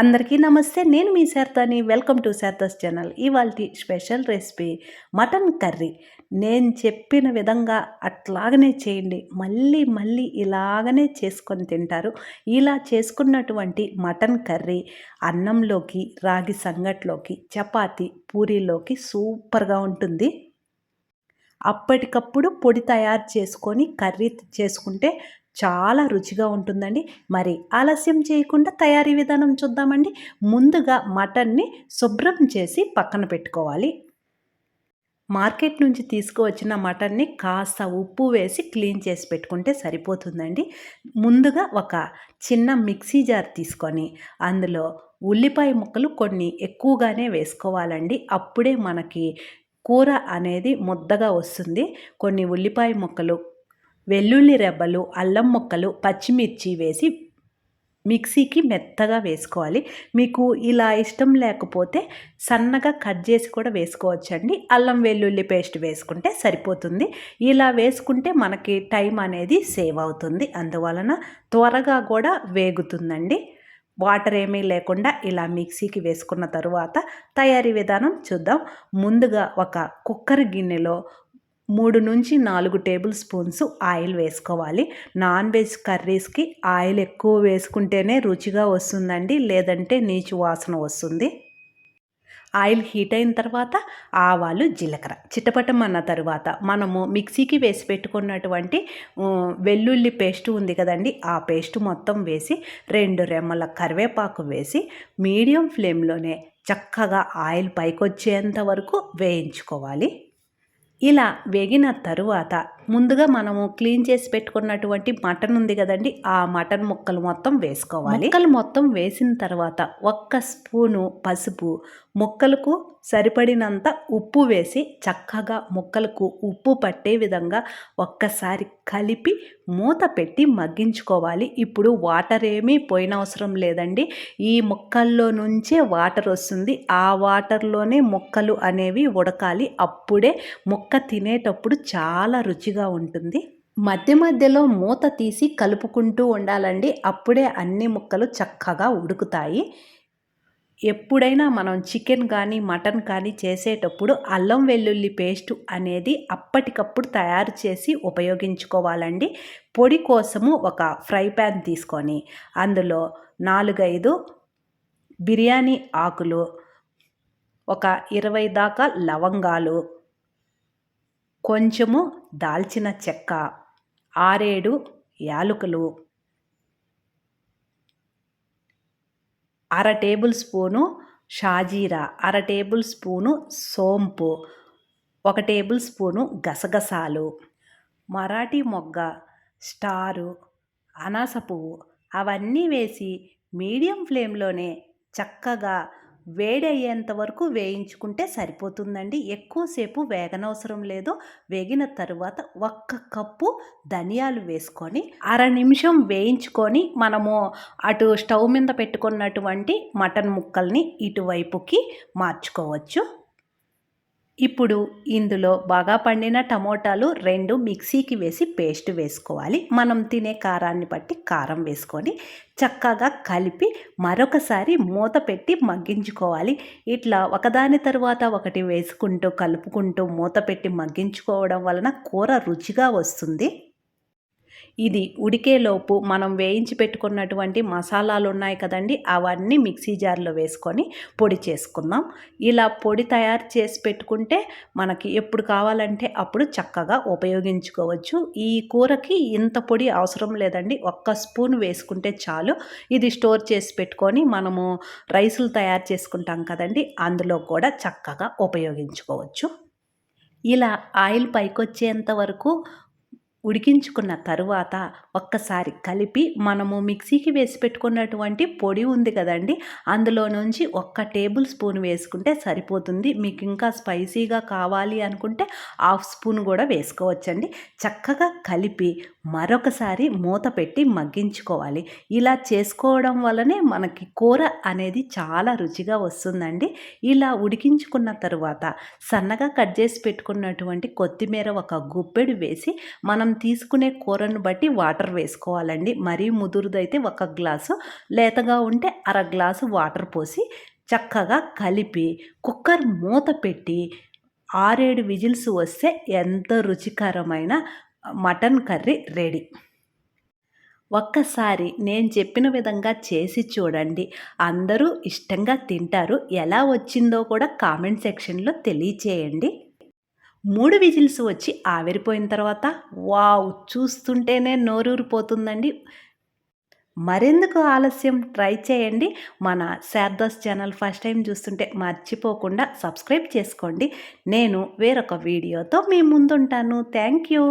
అందరికీ నమస్తే నేను మీ శారదాని. Welcome to Sharada's channel. ఇవాళ స్పెషల్ రెసిపీ మటన్ కర్రీ. నేను చెప్పిన విధంగా అట్లాగనే చేయండి. మళ్ళీ మళ్ళీ ఇలాగనే చేసుకొని తింటారు. ఇలా చేసుకున్నటువంటి మటన్ కర్రీ అన్నంలోకి రాగి సంగట్లోకి చపాతి పూరీలోకి సూపర్గా ఉంటుంది. అప్పటికప్పుడు పొడి తయారు చేసుకొని కర్రీ చేసుకుంటే చాలా రుచిగా ఉంటుందండి. మరి ఆలస్యం చేయకుండా తయారీ విధానం చూద్దామండి. ముందుగా మటన్ని శుభ్రం చేసి పక్కన పెట్టుకోవాలి. మార్కెట్ నుంచి తీసుకువచ్చిన మటన్ని కాస్త ఉప్పు వేసి క్లీన్ చేసి పెట్టుకుంటే సరిపోతుందండి. ముందుగా ఒక చిన్న మిక్సీ జార్ తీసుకొని అందులో ఉల్లిపాయ ముక్కలు కొన్ని ఎక్కువగానే వేసుకోవాలండి. అప్పుడే మనకి కూర అనేది ముద్దగా వస్తుంది. కొన్ని ఉల్లిపాయ ముక్కలు వెల్లుల్లి రెబ్బలు అల్లం ముక్కలు పచ్చిమిర్చి వేసి మిక్సీకి మెత్తగా వేసుకోవాలి. మీకు ఇలా ఇష్టం లేకపోతే సన్నగా కట్ చేసి కూడా వేసుకోవచ్చండి. అల్లం వెల్లుల్లి పేస్ట్ వేసుకుంటే సరిపోతుంది. ఇలా వేసుకుంటే మనకి టైం అనేది సేవ్ అవుతుంది. అందువలన త్వరగా కూడా వేగుతుందండి. వాటర్ ఏమీ లేకుండా ఇలా మిక్సీకి వేసుకున్న తరువాత తయారీ విధానం చూద్దాం. ముందుగా ఒక కుక్కర్ గిన్నెలో మూడు నుంచి నాలుగు టేబుల్ స్పూన్స్ ఆయిల్ వేసుకోవాలి. నాన్ వెజ్ కర్రీస్కి ఆయిల్ ఎక్కువ వేసుకుంటేనే రుచిగా వస్తుందండి లేదంటే నీచు వాసన వస్తుంది. ఆయిల్ హీట్ అయిన తర్వాత ఆవాలు జీలకర్ర. చిటపటం అన్న తర్వాత మనము మిక్సీకి వేసి పెట్టుకున్నటువంటి వెల్లుల్లి పేస్ట్ ఉంది కదండి ఆ పేస్ట్ మొత్తం వేసి రెండు రెమ్మల కరివేపాకు వేసి మీడియం ఫ్లేమ్లోనే చక్కగా ఆయిల్ పైకొచ్చేంత వరకు వేయించుకోవాలి. ఇలా వేగిన తరువాత ముందుగా మనము క్లీన్ చేసి పెట్టుకున్నటువంటి మటన్ ఉంది కదండి ఆ మటన్ ముక్కలు మొత్తం వేసుకోవాలి. ముక్కలు మొత్తం వేసిన తర్వాత ఒక్క స్పూను పసుపు ముక్కలకు సరిపడినంత ఉప్పు వేసి చక్కగా ముక్కలకు ఉప్పు పట్టే విధంగా ఒక్కసారి కలిపి మూత పెట్టి మగ్గించుకోవాలి. ఇప్పుడు వాటర్ ఏమీ పోయినవసరం లేదండి. ఈ ముక్కల్లో నుంచే వాటర్ వస్తుంది. ఆ వాటర్లోనే ముక్కలు అనేవి ఉడకాలి. అప్పుడే ముక్క తినేటప్పుడు చాలా రుచి రుచిగా ఉంటుంది. మధ్య మధ్యలో మూత తీసి కలుపుకుంటూ ఉండాలండి. అప్పుడే అన్ని ముక్కలు చక్కగా ఉడుకుతాయి. ఎప్పుడైనా మనం చికెన్ కానీ మటన్ కానీ చేసేటప్పుడు అల్లం వెల్లుల్లి పేస్ట్ అనేది అప్పటికప్పుడు తయారు చేసి ఉపయోగించుకోవాలండి. పొడి కోసము ఒక ఫ్రై ప్యాన్ తీసుకొని అందులో నాలుగైదు బిర్యానీ ఆకులు ఒక ఇరవై దాకా లవంగాలు కొంచెము దాల్చిన చెక్క ఆరేడు యాలకులు అర టేబుల్ స్పూను షాజీరా అర టేబుల్ స్పూను సోంపు ఒక టేబుల్ స్పూను గసగసాలు మరాఠీ మొగ్గ స్టారు అనాస పువ్వు అవన్నీ వేసి మీడియం ఫ్లేమ్లోనే చక్కగా వేడయ్యేంత వరకు వేయించుకుంటే సరిపోతుందండి. ఎక్కువసేపు వేగనవసరం లేదు. వేగిన తరువాత ఒక్క కప్పు ధనియాలు వేసుకొని అర నిమిషం వేయించుకొని మనము అటు స్టవ్ మీద పెట్టుకున్నటువంటి మటన్ ముక్కల్ని ఇటువైపుకి మార్చుకోవచ్చు. ఇప్పుడు ఇందులో బాగా పండిన టమోటాలు రెండు మిక్సీకి వేసి పేస్ట్ వేసుకోవాలి. మనం తినే కారాన్ని బట్టి కారం వేసుకొని చక్కగా కలిపి మరొకసారి మూత పెట్టి మగ్గించుకోవాలి. ఇట్లా ఒకదాని తర్వాత ఒకటి వేసుకుంటూ కలుపుకుంటూ మూత పెట్టి మగ్గించుకోవడం వలన కూర రుచిగా వస్తుంది. ఇది ఉడికేలోపు మనం వేయించి పెట్టుకున్నటువంటి మసాలాలు ఉన్నాయి కదండి అవన్నీ మిక్సీ జార్లో వేసుకొని పొడి చేసుకుందాం. ఇలా పొడి తయారు చేసి పెట్టుకుంటే మనకి ఎప్పుడు కావాలంటే అప్పుడు చక్కగా ఉపయోగించుకోవచ్చు. ఈ కూరకి ఇంత పొడి అవసరం లేదండి ఒక్క స్పూన్ వేసుకుంటే చాలు. ఇది స్టోర్ చేసి పెట్టుకొని మనము రైసులు తయారు చేసుకుంటాం కదండి అందులో కూడా చక్కగా ఉపయోగించుకోవచ్చు. ఇలా ఆయిల్ పైకొచ్చేంత వరకు ఉడికించుకున్న తరువాత ఒక్కసారి కలిపి మనము మిక్సీకి వేసి పెట్టుకున్నటువంటి పొడి ఉంది కదండి అందులో నుంచి ఒక్క టేబుల్ స్పూన్ వేసుకుంటే సరిపోతుంది. మీకు ఇంకా స్పైసీగా కావాలి అనుకుంటే హాఫ్ స్పూన్ కూడా వేసుకోవచ్చండి. చక్కగా కలిపి మరొకసారి మూత పెట్టి మగ్గించుకోవాలి. ఇలా చేసుకోవడం వల్లనే మనకి కూర అనేది చాలా రుచిగా వస్తుందండి. ఇలా ఉడికించుకున్న తరువాత సన్నగా కట్ చేసి పెట్టుకున్నటువంటి కొత్తిమీర ఒక గుప్పెడు వేసి మనం తీసుకునే కూరను బట్టి వాటర్ వేసుకోవాలండి. మరీ ముదురుదైతే ఒక గ్లాసు లేతగా ఉంటే అర గ్లాసు వాటర్ పోసి చక్కగా కలిపి కుక్కర్ మూత పెట్టి ఆరేడు విజిల్స్ వస్తే ఎంతో రుచికరమైన మటన్ కర్రీ రెడీ. ఒక్కసారి నేను చెప్పిన విధంగా చేసి చూడండి. అందరూ ఇష్టంగా తింటారు. ఎలా వచ్చిందో కూడా కామెంట్ సెక్షన్లో తెలియచేయండి. మూడు విజిల్స్ వచ్చి ఆవిరిపోయిన తర్వాత వావ్ చూస్తుంటేనే నోరూరిపోతుందండి. మరెందుకు ఆలస్యం? ట్రై చేయండి. మన శారదాస్ ఛానల్ ఫస్ట్ టైం చూస్తుంటే మర్చిపోకుండా సబ్స్క్రైబ్ చేసుకోండి. నేను వేరొక వీడియోతో మీ ముందుంటాను. Thank you.